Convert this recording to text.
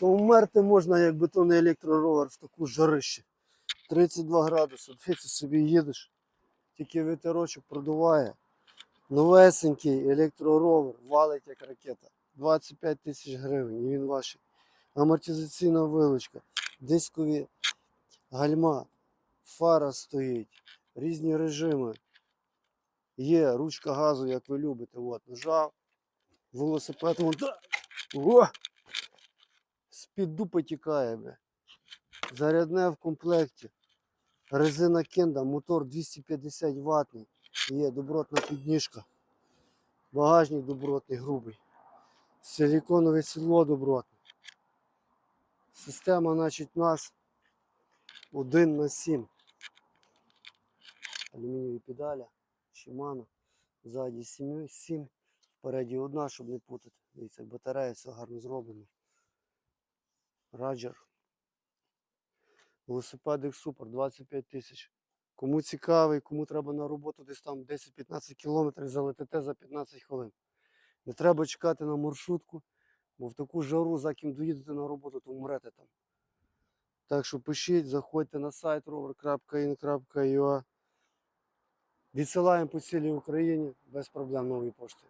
то вмерти можна, як бетонний електроровер в таку жарище. 32 градуси, дивіться, собі їдеш, тільки вітерочок продуває. Новесенький електроровер валить як ракета. 25 тисяч гривень, і він ваш. Амортизаційна вилочка, дискові гальма, фара стоїть, різні режими. Є ручка газу, як ви любите. От, нажав. Велосипед. Вон. О! З-під дупи тікає, бля. Зарядне в комплекті. Резина кенда, мотор 250 ватний. Є добротна підніжка. Багажник добротний, грубий. Силіконове сідло добротне. Система, значить, у нас 1 на 7. Алюмінієві педаля, Shimano. Ззаді 7, 7, впереді одна, щоб не путати. Дивіться, батарея, все гарно зроблено. Раджер. Велосипедик супер, 25 тисяч. Кому цікавий, кому треба на роботу десь там 10-15 кілометрів, залетите за 15 хвилин. Не треба чекати на маршрутку, бо в таку жару, за ким доїдете на роботу, то вмрете там. Так що пишіть, заходьте на сайт rover.in.ua. Відсилаємо по цілій Україні без проблем нової пошти.